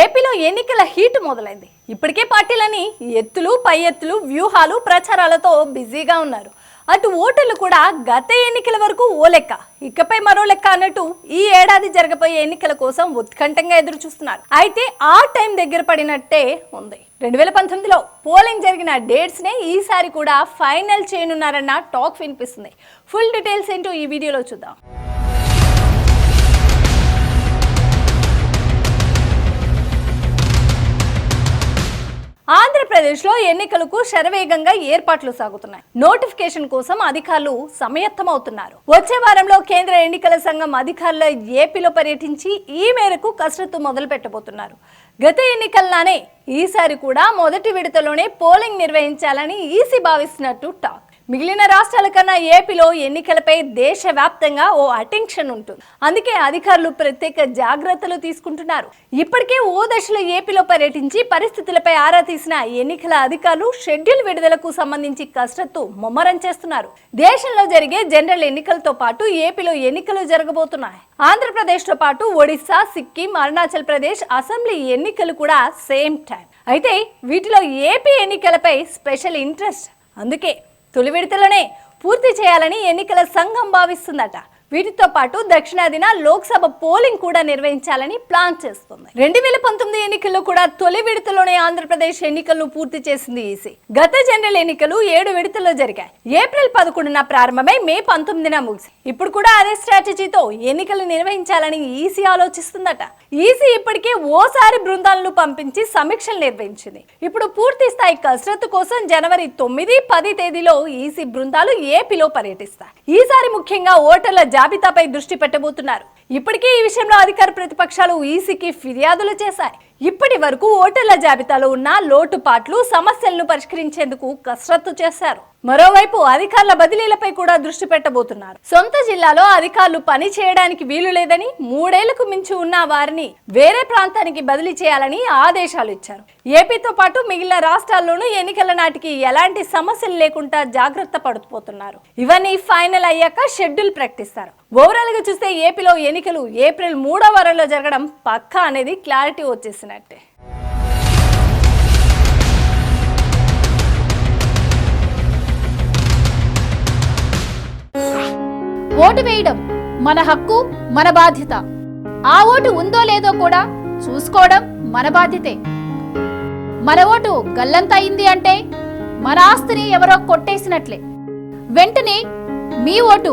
ఏపీలో ఎన్నికల హీట్ మొదలైంది. ఇప్పటికే పార్టీలని ఎత్తులు పై ఎత్తులు వ్యూహాలు ప్రచారాలతో బిజీగా ఉన్నారు. అటు ఓటర్లు కూడా గత ఎన్నికల వరకు ఓ లెక్క ఇకపై మరో లెక్క అన్నట్టు ఈ ఏడాది జరగబోయే ఎన్నికల కోసం ఉత్కంఠంగా ఎదురు చూస్తున్నారు అయితే ఆ టైం దగ్గర పడినట్టే ఉంది. రెండు వేల పంతొమ్మిదిలో పోలింగ్ జరిగిన డేట్స్ నే ఈసారి కూడా ఫైనల్ చేయనున్నారన్న టాక్ వినిపిస్తుంది. ఫుల్ డీటెయిల్స్ ఏంటో ఈ వీడియోలో చూద్దాం. ఆంధ్రప్రదేశ్లో ఎన్నికలకు శరవేగంగా ఏర్పాట్లు సాగుతున్నాయి. నోటిఫికేషన్ కోసం అధికారులు సమయత్తమవుతున్నారు. వచ్చే వారంలో కేంద్ర ఎన్నికల సంఘం అధికారుల ఏపీలో పర్యటించి ఈ మేరకు కసరత్తు మొదలు పెట్టబోతున్నారు గత ఎన్నికల్లానే ఈసారి కూడా మొదటి విడతలోనే పోలింగ్ నిర్వహించాలని ఈసీ భావిస్తున్నట్టు టాక్. మిగిలిన రాష్ట్రాల కన్నా ఏపీలో ఎన్నికలపై దేశవ్యాప్తంగా ఓ అటెన్షన్ ఉంటుంది. అందుకే అధికారులు ప్రత్యేక జాగ్రత్తలు తీసుకుంటున్నారు. ఇప్పటికే ఓ దశలో ఏపీలో పర్యటించి పరిస్థితులపై ఆరా తీసిన ఎన్నికల అధికారులు షెడ్యూల్ విడుదలకు సంబంధించి కసరత్తు ముమ్మరం చేస్తున్నారు. దేశంలో జరిగే జనరల్ ఎన్నికలతో పాటు ఏపీలో ఎన్నికలు జరగబోతున్నాయి. ఆంధ్రప్రదేశ్తో పాటు ఒడిశా సిక్కిం అరుణాచల్ ప్రదేశ్ అసెంబ్లీ ఎన్నికలు కూడా సేమ్ టైం. అయితే వీటిలో ఏపీ ఎన్నికలపై స్పెషల్ ఇంట్రెస్ట్. అందుకే తొలి విడతలోనే పూర్తి చేయాలని ఎన్నికల సంఘం భావిస్తుందట. వీటితో పాటు దక్షిణాదిన లోక్సభ పోలింగ్ కూడా నిర్వహించాలని ప్లాన్ చేస్తుంది. రెండు వేల పంతొమ్మిది ఎన్నికల్లో కూడా తొలి విడతలోనే ఆంధ్రప్రదేశ్ ఎన్నికలను పూర్తి చేసింది ఈసీ. గత జనరల్ ఎన్నికలు ఏడు విడతల్లో జరిగాయి. ఏప్రిల్ పదకొండున ప్రారంభమై మే పంతొమ్మిదిన ముగిసి ఇప్పుడు కూడా అదే స్ట్రాటజీతో ఎన్నికలు నిర్వహించాలని ఈసీ ఆలోచిస్తుందట. ఈసీ ఇప్పటికే ఓసారి బృందాలను పంపించి సమీక్షలు నిర్వహించింది. ఇప్పుడు పూర్తి స్థాయి కసరత్తు కోసం జనవరి తొమ్మిది పది తేదీలో ఈసీ బృందాలు ఏపీలో పర్యటిస్తాయి. ఈసారి ముఖ్యంగా ఓటర్ల జాబితాపై దృష్టి పెట్టబోతున్నారు. ఇప్పటికే ఈ విషయంలో అధికార ప్రతిపక్షాలు ఈసీకి ఫిర్యాదులు చేశాయి. ఇప్పటి వరకు ఓటర్ల జాబితాలో ఉన్న లోటుపాట్లు సమస్యలను పరిష్కరించేందుకు కసరత్తు చేశారు. మరోవైపు అధికారుల బదిలీలపై కూడా దృష్టి పెట్టబోతున్నారు. సొంత జిల్లాలో అధికారులు పని చేయడానికి వీలు లేదని మూడేళ్ళకు మించి ఉన్న వారిని వేరే ప్రాంతానికి బదిలీ చేయాలని ఆదేశాలు ఇచ్చారు. ఏపీతో పాటు మిగిలిన రాష్ట్రాల్లోనూ ఎన్నికల నాటికి ఎలాంటి సమస్యలు లేకుండా జాగ్రత్త పడుతుపోతున్నారు. ఇవన్నీ ఫైనల్ అయ్యాక షెడ్యూల్ ప్రకటిస్తారు. ఓవరాల్గా చూస్తే ఏపీలో ఎన్నికలు ఏప్రిల్ మూడో వారంలో జరగడం పక్కా అనేది క్లారిటీ వచ్చేసినట్టే. ఓటు వేయడం మన హక్కు మన బాధ్యత. ఆ ఓటు ఉందో లేదో కూడా చూసుకోవడం మన బాధ్యతే. మన ఓటు గల్లంత అయింది అంటే మన ఆస్తిని ఎవరో కొట్టేసినట్లే. వెంటనే మీ ఓటు